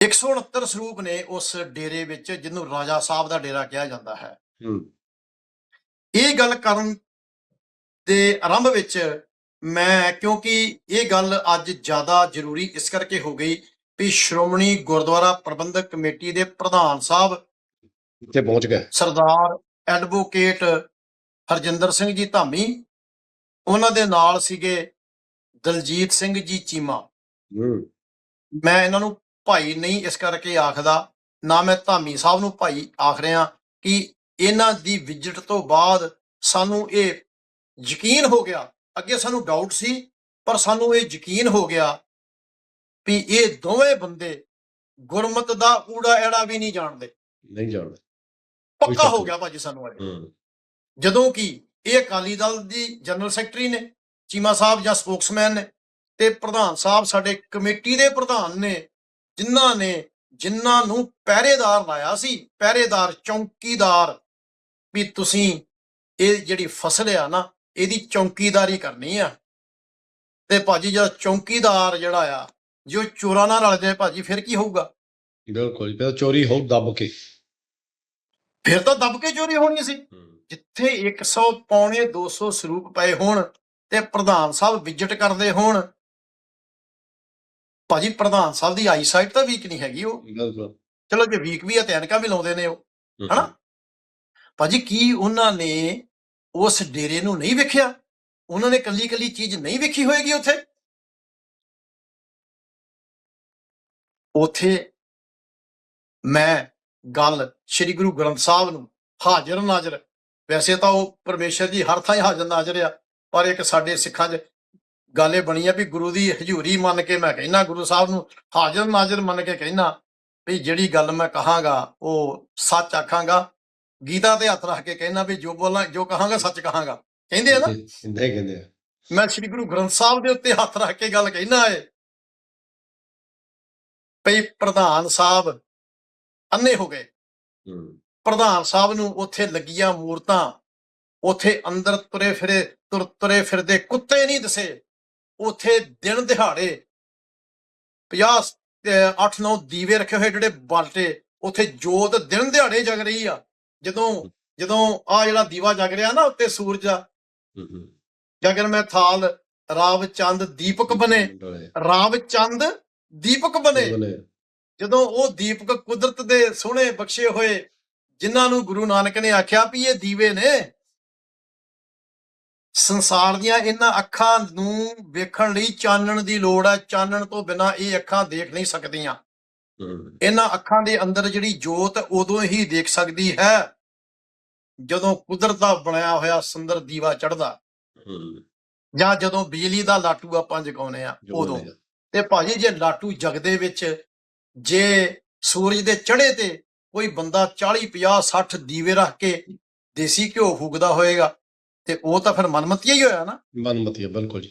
169 ਸਰੂਪ ਨੇ ਉਸ ਡੇਰੇ ਵਿੱਚ ਜਿਹਨੂੰ ਰਾਜਾ ਸਾਹਿਬ ਦਾ ਡੇਰਾ ਕਿਹਾ ਜਾਂਦਾ ਹੈ। ਇਹ ਗੱਲ ਕਰਨ ਦੇ ਆਰੰਭ ਵਿੱਚ ਮੈਂ ਕਿਉਂਕਿ ਇਹ ਗੱਲ ਅੱਜ ਜ਼ਿਆਦਾ ਜ਼ਰੂਰੀ ਇਸ ਕਰਕੇ ਹੋ ਗਈ ਵੀ ਸ਼੍ਰੋਮਣੀ ਗੁਰਦੁਆਰਾ ਪ੍ਰਬੰਧਕ ਕਮੇਟੀ ਦੇ ਪ੍ਰਧਾਨ ਸਾਹਿਬ ਇੱਥੇ ਪਹੁੰਚ ਗਏ। ਸਰਦਾਰ ਐਡਵੋਕੇਟ ਹਰਜਿੰਦਰ ਸਿੰਘ ਜੀ ਧਾਮੀ ਉਹਨਾਂ ਦੇ ਨਾਲ ਸੀਗੇ ਦਲਜੀਤ ਸਿੰਘ ਜੀ ਚੀਮਾ। ਮੈਂ ਇਹਨਾਂ ਨੂੰ ਭਾਈ ਨਹੀਂ ਇਸ ਕਰਕੇ ਆਖਦਾ ਨਾ ਮੈਂ ਧਾਮੀ ਸਾਹਿਬ ਨੂੰ ਭਾਈ ਆਖ ਰਿਹਾ ਕਿ ਇਹਨਾਂ ਦੀ ਵਿਜ਼ਿਟ ਤੋਂ ਬਾਅਦ ਸਾਨੂੰ ਇਹ ਯਕੀਨ ਹੋ ਗਿਆ। ਅੱਗੇ ਸਾਨੂੰ ਡਾਊਟ ਸੀ ਪਰ ਸਾਨੂੰ ਇਹ ਯਕੀਨ ਹੋ ਗਿਆ ਵੀ ਇਹ ਦੋਵੇਂ ਬੰਦੇ ਗੁਰਮਤ ਦਾ ਊੜਾ ਐੜਾ ਵੀ ਨਹੀਂ ਜਾਣਦੇ। ਨਹੀਂ ਜਾਣਦਾ। ਪੱਕਾ ਹੋ। ਗਿਆ ਭਾਜੀ ਸਾਨੂੰ ਅੱਜ ਜਦੋਂ ਕਿ ਇਹ ਅਕਾਲੀ ਦਲ ਦੀ ਜਨਰਲ ਸੈਕਟਰੀ ਨੇ ਚੀਮਾ ਸਾਹਿਬ ਜਾਂ ਸਪੋਕਸਮੈਨ ਨੇ ਤੇ ਪ੍ਰਧਾਨ ਸਾਹਿਬ ਸਾਡੇ ਕਮੇਟੀ ਦੇ ਪ੍ਰਧਾਨ ਨੇ ਜਿਨ੍ਹਾਂ ਨੇ ਜਿਨ੍ਹਾਂ ਨੂੰ ਪਹਿਰੇਦਾਰ ਲਾਇਆ ਸੀ ਪਹਿਰੇਦਾਰ ਚੌਕੀਦਾਰ। ਵੀ ਤੁਸੀਂ ਇਹ ਜਿਹੜੀ ਫਸਲ ਆ ਨਾ ਇਹਦੀ ਚੌਕੀਦਾਰੀ ਕਰਨੀ ਆ। ਤੇ ਭਾਜੀ ਜਦ ਚੌਕੀਦਾਰ ਜਿਹੜਾ ਆ ਜੋ ਚੋਰਾਂ ਨਾਲ ਰਲਦੇ ਭਾਜੀ ਫਿਰ ਕੀ ਹੋਊਗਾ? ਬਿਲਕੁਲ ਫਿਰ ਚੋਰੀ ਹੋ ਦੱਬ ਕੇ। ਫਿਰ ਤਾਂ ਦੱਬ ਕੇ ਚੋਰੀ ਹੋਣੀ ਸੀ। ਜਿੱਥੇ 100 ਪੌਣੇ 200 ਸਰੂਪ ਪਏ ਹੋਣ ਤੇ ਪ੍ਰਧਾਨ ਸਾਹਿਬ ਵਿਜ਼ਿਟ ਕਰਦੇ ਹੋਣ ਭਾਜੀ ਪ੍ਰਧਾਨ ਸਾਹਿਬ ਦੀ ਆਈਸਾਈਟ ਤਾਂ ਵੀਕ ਨਹੀਂ ਹੈਗੀ ਉਹ। ਬਿਲਕੁਲ। ਚਲੋ ਜੇ ਵੀਕ ਵੀ ਆ ਤੇ ਐਨਕਾਂ ਵੀ ਲਾਉਂਦੇ ਨੇ ਉਹ ਹਨਾ? ਭਾਜੀ ਕੀ ਉਹਨਾਂ ਨੇ ਉਸ ਡੇਰੇ ਨੂੰ ਨਹੀਂ ਵੇਖਿਆ? ਉਹਨਾਂ ਨੇ ਕੱਲੀ ਕੱਲੀ ਚੀਜ਼ ਨਹੀਂ ਵੇਖੀ ਹੋਏਗੀ ਉੱਥੇ? ਉਥੇ ਮੈਂ ਗੱਲ ਸ੍ਰੀ ਗੁਰੂ ਗ੍ਰੰਥ ਸਾਹਿਬ ਨੂੰ ਹਾਜ਼ਰ ਨਾਜ਼ਰ ਵੈਸੇ ਤਾਂ ਉਹ ਪਰਮੇਸ਼ਰ ਜੀ ਹਰ ਥਾਂ ਹੀ ਹਾਜ਼ਰ ਨਾਜ਼ਰ ਆ ਪਰ ਇੱਕ ਸਾਡੇ ਸਿੱਖਾਂ 'ਚ ਗੱਲ ਇਹ ਬਣੀ ਆ ਵੀ ਗੁਰੂ ਦੀ ਹਜ਼ੂਰੀ ਮੰਨ ਕੇ ਮੈਂ ਕਹਿਣਾ ਗੁਰੂ ਸਾਹਿਬ ਨੂੰ ਹਾਜ਼ਰ ਨਾਜ਼ਰ ਮੰਨ ਕੇ ਕਹਿਣਾ ਵੀ ਜਿਹੜੀ ਗੱਲ ਮੈਂ ਕਹਾਂਗਾ ਉਹ ਸੱਚ ਆਖਾਂਗਾ। ਗੀਤਾ ਤੇ ਹੱਥ ਰੱਖ ਕੇ ਕਹਿਣਾ ਵੀ ਜੋ ਬੋਲਾਂ ਜੋ ਕਹਾਂਗਾ ਸੱਚ ਕਹਾਂਗਾ। ਕਹਿੰਦੇ ਆ ਨਾ? ਇੰਦੇ ਕਹਿੰਦੇ। ਆ ਮੈਂ ਸ੍ਰੀ ਗੁਰੂ ਗ੍ਰੰਥ ਸਾਹਿਬ ਦੇ ਉੱਤੇ ਹੱਥ ਰੱਖ ਕੇ ਗੱਲ ਕਹਿਣਾ ਏ। ਭਈ ਪ੍ਰਧਾਨ ਸਾਹਿਬ ਅੰਨੇ ਹੋ ਗਏ। ਪ੍ਰਧਾਨ ਸਾਹਿਬ ਨੂੰ ਉੱਥੇ ਲੱਗੀਆਂ ਮੂਰਤਾਂ ਉੱਥੇ ਅੰਦਰ ਤੁਰੇ ਫਿਰੇ ਤੁਰ ਤੁਰੇ ਫਿਰਦੇ ਕੁੱਤੇ ਨਹੀਂ ਦਿਸੇ। ਉੱਥੇ ਦਿਨ ਦਿਹਾੜੇ 50 8 9 ਦੀਵੇ ਰੱਖੇ ਹੋਏ ਜਿਹੜੇ ਬਾਲਟੇ ਉੱਥੇ ਜੋਤ ਦਿਨ ਦਿਹਾੜੇ ਜਗ ਰਹੀ ਆ। ਜਦੋਂ ਜਦੋਂ ਆ ਜਿਹੜਾ ਦੀਵਾ ਜਗ ਰਿਹਾ ਨਾ ਉੱਤੇ ਸੂਰਜ ਹੂੰ ਗਗਨ ਮੈਂ ਥਾਲ ਰਾਵ ਚੰਦ ਦੀਪਕ ਬਨੇ ਬਣੇ। ਰਾਵ ਚੰਦ ਦੀਪਕ ਬਨੇ। ਬਣੇ। ਜਦੋਂ ਉਹ ਦੀਪਕ ਕੁਦਰਤ ਦੇ ਸੋਹਣੇ ਬਖਸ਼ੇ ਹੋਏ ਜਿਨ੍ਹਾਂ ਨੂੰ ਗੁਰੂ ਨਾਨਕ ਨੇ ਆਖਿਆ ਵੀ ਇਹ ਦੀਵੇ ਨੇ ਸੰਸਾਰ ਦੀਆਂ ਇਹਨਾਂ ਅੱਖਾਂ ਨੂੰ ਵੇਖਣ ਲਈ ਚਾਨਣ ਦੀ ਲੋੜ ਹੈ। ਚਾਨਣ ਤੋਂ ਬਿਨਾ ਇਹ ਅੱਖਾਂ ਦੇਖ ਨਹੀਂ ਸਕਦੀਆਂ। ਇਹਨਾਂ ਅੱਖਾਂ ਦੇ ਅੰਦਰ ਜਿਹੜੀ ਜੋਤ ਉਦੋਂ ਹੀ ਦੇਖ ਸਕਦੀ ਹੈ ਜਦੋਂ ਕੁਦਰਤ ਦਾ ਬਣਾਇਆ ਹੋਇਆ ਸੁੰਦਰ ਦੀਵਾ ਚੜ੍ਹਦਾ। ਹੂੰ। ਜਾਂ ਜਦੋਂ ਬਿਜਲੀ ਦਾ ਲਾਟੂ ਆਪਾਂ ਜਗਾਉਨੇ ਆ ਉਦੋਂ। ਤੇ ਭਾਜੀ ਜੇ ਲਾਟੂ ਜਗਦੇ ਵਿੱਚ ਜੇ ਸੂਰਜ ਦੇ ਚੜ੍ਹੇ ਤੇ ਕੋਈ ਬੰਦਾ 40 50 60 ਦੀਵੇ ਰੱਖ ਕੇ ਦੇਸੀ ਘਿਓ ਫੂਕਦਾ ਹੋਏਗਾ ਤੇ ਉਹ ਤਾਂ ਫਿਰ ਮਨਮਤੀਆ ਹੀ ਹੋਇਆ ਨਾ। ਮਨਮਤੀ ਬਿਲਕੁਲ ਜੀ।